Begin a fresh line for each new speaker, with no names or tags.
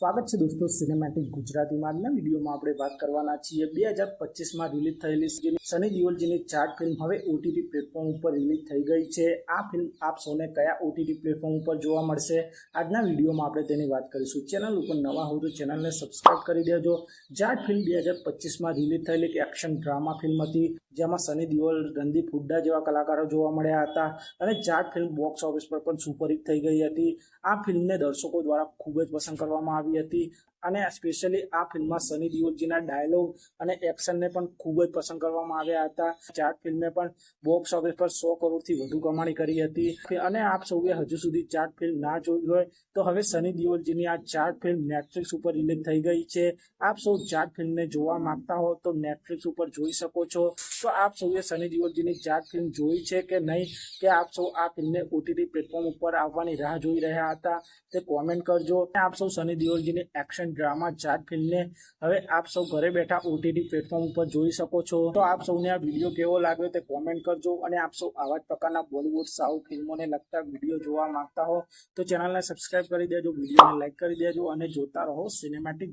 સ્વાગત છે દોસ્તો સિનેમેટિક ગુજરાતીમાં. આજના વિડીયોમાં આપણે વાત કરવાના છીએ બે હજાર પચીસમાં રિલીઝ થયેલી સની દિયોલજીની ચાર્ટ ફિલ્મ હવે ઓટીટી પ્લેટફોર્મ ઉપર રિલીઝ થઈ ગઈ છે. આ ફિલ્મ આપ સૌને કયા ઓટીટી પ્લેટફોર્મ ઉપર જોવા મળશે? આજના વિડીયોમાં આપણે તેની વાત કરીશું. ચેનલ ઉપર નવા હો તો ચેનલને સબસ્ક્રાઈબ કરી દેજો. ચાર્ટ ફિલ્મ બે હજાર પચીસમાં રિલીઝ થયેલી એક એક્શન ડ્રામા ફિલ્મ હતી, જેમાં સની દિયોલ રણદીપ હુડ્ડા જેવા કલાકારો જોવા મળ્યા હતા અને ચાર્ટ ફિલ્મ બોક્સ ઓફિસ પર પણ સુપરહિટ થઈ ગઈ હતી. આ ફિલ્મને દર્શકો દ્વારા ખૂબ જ પસંદ કરવામાં આવી હતી. અને સ્પેશિયલી આ ફિલ્મમાં સની દિયોલજીના ડાયલોગ અને એક્શનને પણ ખૂબ જ પસંદ કરવામાં આવ્યા હતા. ચાર્ટ ફિલ્મે પણ બોક્સ ઓફિસ પર સો કરોડથી વધુ કમાણી કરી હતી. અને આપ સૌએ હજુ સુધી ચાર્ટ ફિલ્મ ના જોઈ હોય, તો હવે સની દિયોલજીની આ ચાર્ટ ફિલ્મ નેટફ્લિક્સ ઉપર રિલીઝ થઈ ગઈ છે. આપ સૌ ચાર્ટ ફિલ્મને જોવા માંગતા હો, તો નેટફ્લિક્સ ઉપર જોઈ શકો છો. તો આપ સૌએ સની દિયોલજીની ચાર્ટ ફિલ્મ જોઈ છે કે નહીં, કે આપ સૌ આ ફિલ્મને ઓટીટી પ્લેટફોર્મ ઉપર આવવાની રાહ જોઈ રહ્યા હતા, તે કોમેન્ટ કરજો. આપ સૌ સની દિયોલજીની એક્શન ડ્રામા ચાર્ટ ફિલ્મને હવે આપ સૌ ઘરે બેઠા ઓટીટી પ્લેટફોર્મ ઉપર જોઈ શકો છો. તો આપ સૌને આ વીડિયો કેવો લાગ્યો તે કોમેન્ટ કરજો અને આપ સૌ આવા જ પ્રકારના બોલિવૂડ સાઉથ ફિલ્મોને લગતા વીડિયો જોવા માંગતા હો તો ચેનલને સબસ્ક્રાઇબ કરી દેજો વિડીયોને લાઇક કરી દેજો અને જોતા રહો સિનેમેટિક